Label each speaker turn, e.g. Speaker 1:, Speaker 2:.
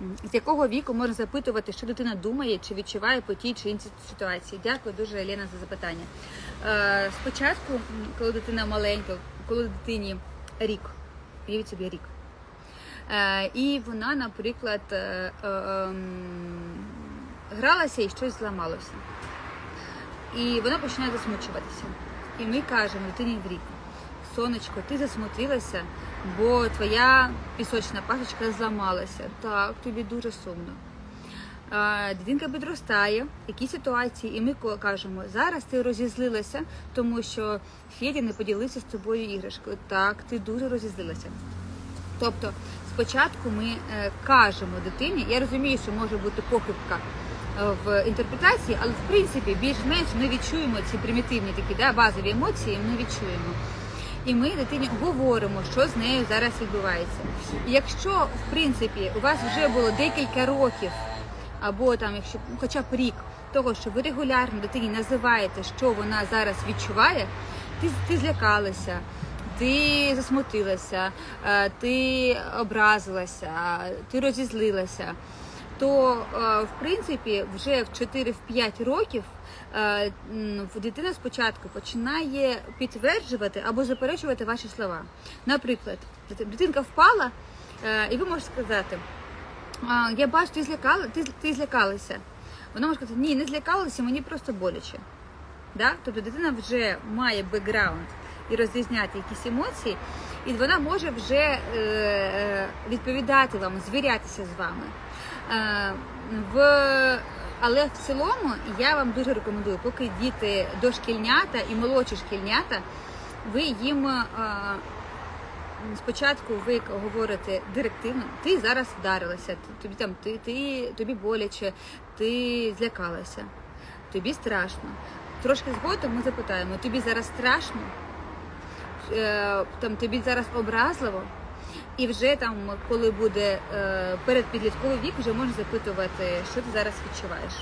Speaker 1: З якого віку можна запитувати, що дитина думає чи відчуває по тій чи іншій ситуації? Дякую дуже, Лена, за запитання. Е, спочатку, коли дитина маленька, коли дитині рік, уявіть собі рік. Е, і вона, наприклад, е, ем, гралася і щось зламалося. І вона починає засмучуватися. І ми кажемо дитині в рік, сонечко, ти засмутилася, бо твоя пісочна пасочка зламалася. Так, тобі дуже сумно. Дитинка підростає, які ситуації, і ми кажемо, зараз ти розізлилася, тому що Федя не поділився з тобою іграшкою. Так, ти дуже розізлилася. Тобто, спочатку ми е, кажемо дитині, я розумію, що може бути похибка е, в інтерпретації, але в принципі більш-менш ми відчуємо ці примітивні такі да, базові емоції, ми відчуємо. І ми дитині говоримо, що з нею зараз відбувається. І якщо в принципі у вас вже було декілька років, або там, якщо хоча б рік того, що ви регулярно дитині називаєте, що вона зараз відчуває, ти, ти злякалася, ти засмутилася, е, ти образилася, ти розізлилася. То е, в принципі вже в 4-5 років е, дитина спочатку починає підтверджувати або заперечувати ваші слова. Наприклад, дитинка впала, е, і ви можете сказати: я бачу, ти злякала, ти, ти злякалася. Вона може сказати, ні, не злякалася, мені просто боляче. Да? Тобто дитина вже має бекграунд і розрізняти якісь емоції, і вона може вже е, відповідати вам, звірятися з вами. Е, в, але в цілому я вам дуже рекомендую, поки діти дошкільнята і молодші шкільнята, ви їм. Е, Спочатку ви говорите директивно, ти зараз вдарилася, тобі там ти, ти тобі боляче, ти злякалася, тобі страшно. Трошки згодом ми запитаємо, тобі зараз страшно, Е, там тобі зараз образливо, і вже там, коли буде е, передпідлітковий вік, вже можна запитувати, що ти зараз відчуваєш.